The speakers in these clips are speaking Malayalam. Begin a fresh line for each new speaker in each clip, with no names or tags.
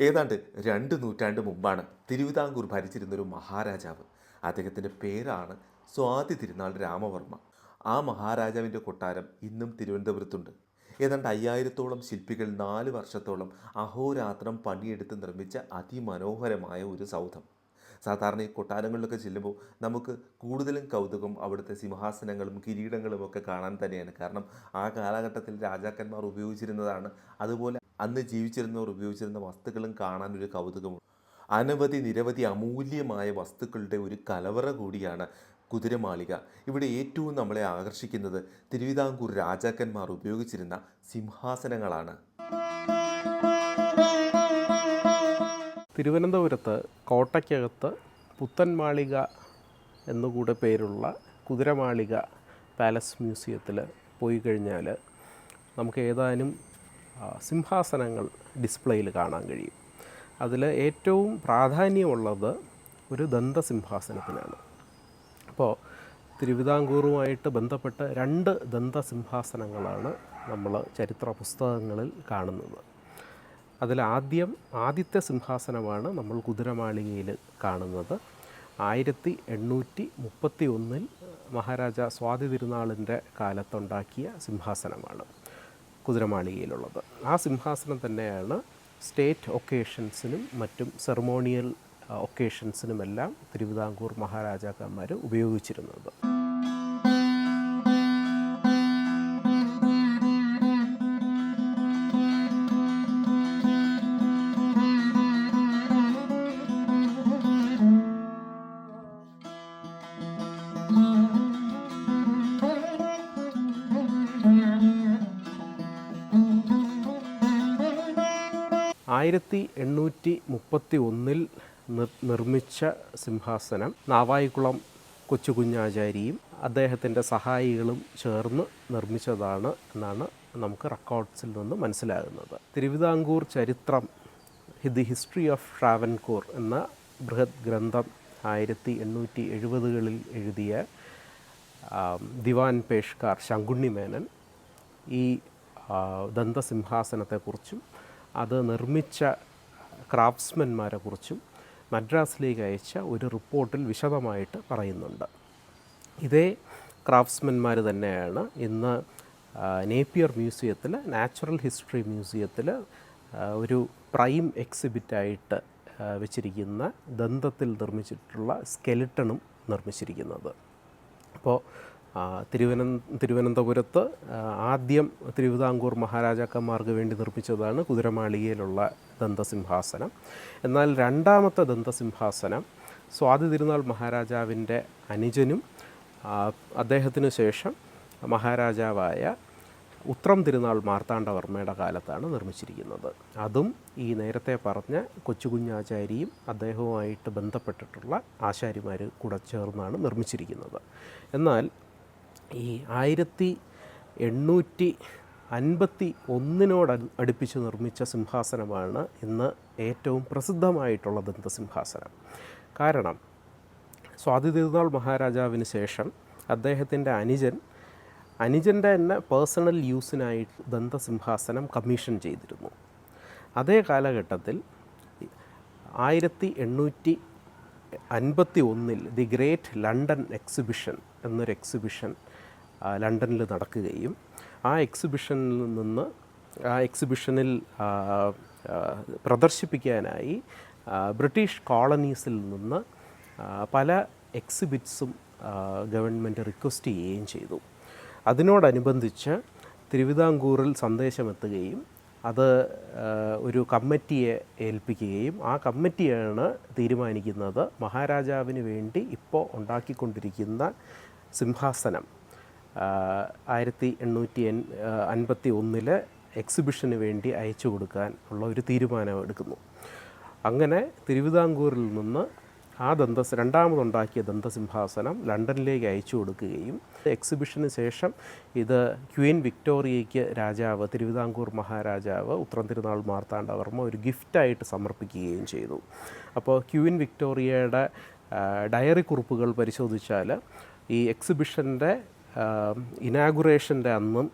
ഏതാണ്ട് രണ്ട് നൂറ്റാണ്ട് മുമ്പാണ് തിരുവിതാംകൂർ ഭരിച്ചിരുന്നൊരു മഹാരാജാവ്. അദ്ദേഹത്തിന്റെ പേരാണ് സ്വാതി തിരുനാൾ രാമവർമ്മ. ആ മഹാരാജാവിന്റെ കൊട്ടാരം ഇന്നും തിരുവനന്തപുരത്തുണ്ട്. ഏതാണ്ട് അയ്യായിരത്തോളം ശില്പികൾ നാല് വർഷത്തോളം അഹോരാത്രം പണിയെടുത്ത് നിർമ്മിച്ച അതിമനോഹരമായ ഒരു സൗധം. സാധാരണ ഈ കൊട്ടാരങ്ങളിലൊക്കെ ചെല്ലുമ്പോൾ നമുക്ക് കൂടുതലും കൗതുകം അവിടുത്തെ സിംഹാസനങ്ങളും കിരീടങ്ങളും ഒക്കെ കാണാൻ തന്നെയാണ്. കാരണം ആ കാലഘട്ടത്തിൽ രാജാക്കന്മാർ ഉപയോഗിച്ചിരുന്നതാണ്. അതുപോലെ അന്ന് ജീവിച്ചിരുന്നവർ ഉപയോഗിച്ചിരുന്ന വസ്തുക്കളും കാണാൻ ഒരു കൗതുകമുണ്ട്. അനവധി നിരവധി അമൂല്യമായ വസ്തുക്കളുടെ ഒരു കലവറ കൂടിയാണ് കുതിരമാളിക. ഇവിടെ ഏറ്റവും നമ്മളെ ആകർഷിക്കുന്നത് തിരുവിതാംകൂർ രാജാക്കന്മാർ ഉപയോഗിച്ചിരുന്ന സിംഹാസനങ്ങളാണ്.
തിരുവനന്തപുരത്ത് കോട്ടയ്ക്കകത്ത് പുത്തൻമാളിക എന്നുകൂടെ പേരുള്ള കുതിരമാളിക പാലസ് മ്യൂസിയത്തിൽ പോയി കഴിഞ്ഞാൽ നമുക്ക് ഏതാനും സിംഹാസനങ്ങൾ ഡിസ്പ്ലേയിൽ കാണാൻ കഴിയും. അതിൽ ഏറ്റവും പ്രാധാന്യമുള്ളത് ഒരു ദന്തസിംഹാസനത്തിനാണ്. അപ്പോൾ തിരുവിതാംകൂറുമായിട്ട് ബന്ധപ്പെട്ട് രണ്ട് ദന്തസിംഹാസനങ്ങളാണ് നമ്മൾ ചരിത്ര പുസ്തകങ്ങളിൽ കാണുന്നത്. അതിലാദ്യം ആദ്യത്തെ സിംഹാസനമാണ് നമ്മൾ കുതിരമാളികയിൽ കാണുന്നത്. ആയിരത്തി എണ്ണൂറ്റി മുപ്പത്തി ഒന്നിൽ മഹാരാജ സ്വാതി തിരുനാളിന്റെ കാലത്തുണ്ടാക്കിയ സിംഹാസനമാണ് കുതിരമാളികയിലുള്ളത്. ആ സിംഹാസനം തന്നെയാണ് സ്റ്റേറ്റ് ഒക്കേഷൻസിനും മറ്റും സെറമോണിയൽ ഒക്കേഷൻസിനുമെല്ലാം തിരുവിതാംകൂർ മഹാരാജാക്കന്മാർ ഉപയോഗിച്ചിരുന്നത്. ആയിരത്തി എണ്ണൂറ്റി മുപ്പത്തി ഒന്നിൽ നിർമ്മിച്ച സിംഹാസനം നാവായിക്കുളം കൊച്ചുകുഞ്ഞാചാരിയും അദ്ദേഹത്തിന്റെ സഹായികളും ചേർന്ന് നിർമ്മിച്ചതാണ് എന്നാണ് നമുക്ക് റെക്കോർഡ്സിൽ നിന്ന് മനസ്സിലാകുന്നത്. തിരുവിതാംകൂർ ചരിത്രം ദി ഹിസ്റ്ററി ഓഫ് ട്രാവൻകൂർ എന്ന ബൃഹത് ഗ്രന്ഥം ആയിരത്തി എണ്ണൂറ്റി എഴുപതുകളിൽ എഴുതിയ ദിവാൻ പേഷ്കാർ ശങ്കുണ്ണിമേനൻ ഈ ദന്തസിംഹാസനത്തെക്കുറിച്ചും അത് നിർമ്മിച്ച ക്രാഫ്റ്റ്സ്മെന്മാരെ കുറിച്ചും മദ്രാസിലേക്ക് അയച്ച ഒരു റിപ്പോർട്ടിൽ വിശദമായിട്ട് പറയുന്നുണ്ട്. ഇതേ ക്രാഫ്റ്റ്സ്മെന്മാർ തന്നെയാണ് ഇന്ന് നേപ്പിയർ മ്യൂസിയത്തിൽ നാച്ചുറൽ ഹിസ്റ്ററി മ്യൂസിയത്തിൽ ഒരു പ്രൈം എക്സിബിറ്റായിട്ട് വെച്ചിരിക്കുന്ന ദന്തത്തിൽ നിർമ്മിച്ചിട്ടുള്ള സ്കെലിട്ടണും നിർമ്മിച്ചിരിക്കുന്നത്. അപ്പോൾ തിരുവനന്ത തിരുവനന്തപുരത്ത് ആദ്യം തിരുവിതാംകൂർ മഹാരാജാക്കന്മാർക്ക് വേണ്ടി നിർമ്മിച്ചതാണ് കുതിരമാളികയിലുള്ള ദന്തസിംഹാസനം. എന്നാൽ രണ്ടാമത്തെ ദന്തസിംഹാസനം സ്വാതി തിരുനാൾ മഹാരാജാവിന്റെ അനുജനും അദ്ദേഹത്തിനു ശേഷം മഹാരാജാവായ ഉത്രം തിരുനാൾ മാർത്താണ്ഡവർമ്മയുടെ കാലത്താണ് നിർമ്മിച്ചിരിക്കുന്നത്. അതും ഈ നേരത്തെ പറഞ്ഞ കൊച്ചുകുഞ്ഞാചാരിയും അദ്ദേഹവുമായിട്ട് ബന്ധപ്പെട്ടിട്ടുള്ള ആശാരിമാർ കൂടെ ചേർന്നാണ് നിർമ്മിച്ചിരിക്കുന്നത്. എന്നാൽ ഈ ആയിരത്തി എണ്ണൂറ്റി അൻപത്തി ഒന്നിനോട് അടുപ്പിച്ച് നിർമ്മിച്ച സിംഹാസനമാണ് ഇന്ന് ഏറ്റവും പ്രസിദ്ധമായിട്ടുള്ള ദന്തസിംഹാസനം കാരണം സ്വാതി തിരുനാൾ മഹാരാജാവിന് ശേഷം അദ്ദേഹത്തിന്റെ അനുജൻ അനുജന്റെ തന്നെ പേഴ്സണൽ യൂസിനായി ദന്തസിംഹാസനം കമ്മീഷൻ ചെയ്തിരുന്നു. അതേ കാലഘട്ടത്തിൽ ആയിരത്തി എണ്ണൂറ്റി അൻപത്തി ഒന്നിൽ ദി ഗ്രേറ്റ് ലണ്ടൻ എക്സിബിഷൻ എന്നൊരു എക്സിബിഷൻ ലണ്ടനിൽ നടക്കുകയും ആ എക്സിബിഷനിൽ നിന്ന് ആ എക്സിബിഷനിൽ പ്രദർശിപ്പിക്കാനായി ബ്രിട്ടീഷ് കോളനീസിൽ നിന്ന് പല എക്സിബിറ്റ്സും ഗവൺമെന്റ് റിക്വസ്റ്റ് ചെയ്യുകയും ചെയ്തു. അതിനോടനുബന്ധിച്ച് തിരുവിതാംകൂറിൽ സന്ദേശമെത്തുകയും അത് ഒരു കമ്മിറ്റിയെ ഏൽപ്പിക്കുകയും ആ കമ്മിറ്റിയാണ് തീരുമാനിക്കുന്നത് മഹാരാജാവിന് വേണ്ടി ഇപ്പോൾ ഉണ്ടാക്കിക്കൊണ്ടിരിക്കുന്ന സിംഹാസനം. ആയിരത്തി എണ്ണൂറ്റി എൺ അൻപത്തി ഒന്നിലെ എക്സിബിഷന് വേണ്ടി അയച്ചു കൊടുക്കാൻ ഉള്ള ഒരു തീരുമാനം എടുക്കുന്നു. അങ്ങനെ തിരുവിതാംകൂറിൽ നിന്ന് ആ ദന്ത രണ്ടാമതുണ്ടാക്കിയ ദന്തസിംഹാസനം ലണ്ടനിലേക്ക് അയച്ചു കൊടുക്കുകയും എക്സിബിഷന് ശേഷം ഇത് ക്വീൻ വിക്ടോറിയയ്ക്ക് രാജാവ് തിരുവിതാംകൂർ മഹാരാജാവ് ഉത്രം തിരുനാൾ മാർത്താണ്ഡവർമ്മ ഒരു ഗിഫ്റ്റായിട്ട് സമർപ്പിക്കുകയും ചെയ്തു. അപ്പോൾ ക്വീൻ വിക്ടോറിയയുടെ ഡയറി കുറിപ്പുകൾ പരിശോധിച്ചാൽ ഈ എക്സിബിഷന്റെ ഇനാഗുറേഷന്റെ അന്നും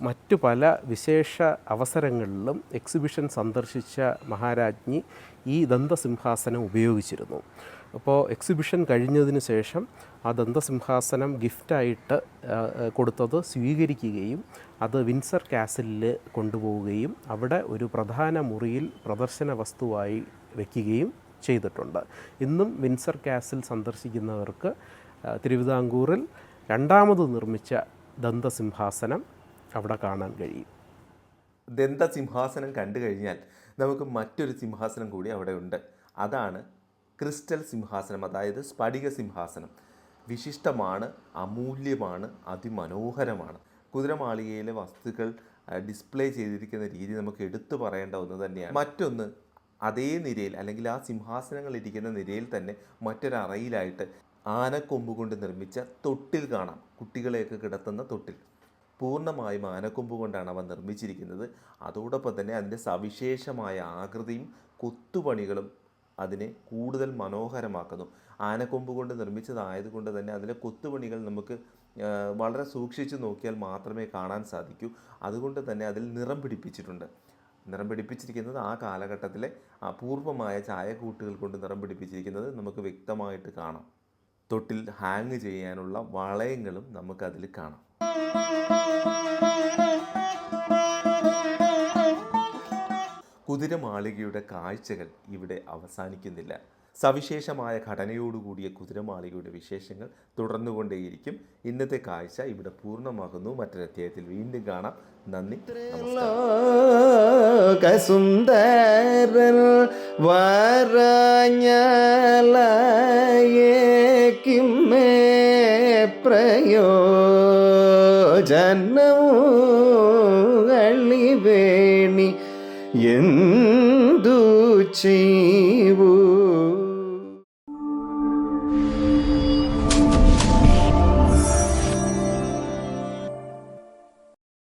മറ്റു പല വിശേഷ അവസരങ്ങളിലും എക്സിബിഷൻ സന്ദർശിച്ച മഹാരാജ്ഞി ഈ ദന്തസിംഹാസനം ഉപയോഗിച്ചിരുന്നു. അപ്പോൾ എക്സിബിഷൻ കഴിഞ്ഞതിന് ശേഷം ആ ദന്തസിംഹാസനം ഗിഫ്റ്റായിട്ട് കൊടുത്തത് സ്വീകരിക്കുകയും അത് വിൻസർ കാസിലിൽ കൊണ്ടുപോവുകയും അവിടെ ഒരു പ്രധാന മുറിയിൽ പ്രദർശന വസ്തുവായി വയ്ക്കുകയും ചെയ്തിട്ടുണ്ട്. ഇന്നും വിൻസർ കാസിൽ സന്ദർശിക്കുന്നവർക്ക് തിരുവിതാംകൂറിൽ രണ്ടാമത് നിർമ്മിച്ച ദന്തസിംഹാസനം അവിടെ കാണാൻ കഴിയും.
ദന്തസിംഹാസനം കണ്ടു കഴിഞ്ഞാൽ നമുക്ക് മറ്റൊരു സിംഹാസനം കൂടി അവിടെ ഉണ്ട്. അതാണ് ക്രിസ്റ്റൽ സിംഹാസനം അതായത് സ്ഫടിക സിംഹാസനം. വിശിഷ്ടമാണ് അമൂല്യമാണ് അതിമനോഹരമാണ്. കുതിരമാളികയിലെ വസ്തുക്കൾ ഡിസ്പ്ലേ ചെയ്തിരിക്കുന്ന രീതി നമുക്ക് എടുത്തു പറയേണ്ട ഒന്ന് തന്നെയാണ്. മറ്റൊന്ന് അതേ നിരയിൽ അല്ലെങ്കിൽ ആ സിംഹാസനങ്ങൾ ഇരിക്കുന്ന നിരയിൽ തന്നെ മറ്റൊരറയിലായിട്ട് ആനക്കൊമ്പ് കൊണ്ട് നിർമ്മിച്ച തൊട്ടിൽ കാണാം. കുട്ടികളെയൊക്കെ കിടത്തുന്ന തൊട്ടിൽ. പൂർണമായും ആനക്കൊമ്പ് കൊണ്ടാണ് അവ നിർമ്മിച്ചിരിക്കുന്നത്. അതോടൊപ്പം തന്നെ അതിന്റെ സവിശേഷമായ ആകൃതിയും കൊത്തുപണികളും അതിനെ കൂടുതൽ മനോഹരമാക്കുന്നു. ആനക്കൊമ്പ് കൊണ്ട് നിർമ്മിച്ചതായതുകൊണ്ട് തന്നെ അതിലെ കൊത്തുപണികൾ നമുക്ക് വളരെ സൂക്ഷിച്ചു നോക്കിയാൽ മാത്രമേ കാണാൻ സാധിക്കൂ. അതുകൊണ്ട് തന്നെ അതിൽ നിറം പിടിപ്പിച്ചിട്ടുണ്ട്. നിറം പിടിപ്പിച്ചിരിക്കുന്നത് ആ കാലഘട്ടത്തിലെ അപൂർവമായ ചായക്കൂട്ടുകൾ കൊണ്ട് നിറം പിടിപ്പിച്ചിരിക്കുന്നത് നമുക്ക് വ്യക്തമായിട്ട് കാണാം. തൊട്ടിൽ ഹാങ് ചെയ്യാനുള്ള വളയങ്ങളും നമുക്കതിൽ കാണാം. കുതിരമാളികയുടെ കാഴ്ചകൾ ഇവിടെ അവസാനിക്കുന്നില്ല. സവിശേഷമായ ഘടനയോടുകൂടിയ കുതിരമാളികയുടെ വിശേഷങ്ങൾ തുടർന്നുകൊണ്ടേയിരിക്കും. ഇന്നത്തെ കാഴ്ച ഇവിടെ പൂർണമാകുന്നു. മറ്റൊരധ്യായത്തിൽ വീണ്ടും കാണാം. നന്ദി. നമസ്കാരം.
ലോകസുന്ദരൻ വരഞ്ഞലയേക്കിമ്മേ പ്രയോജനമുകളിവേണി എന്തു ചെയ്വൂ?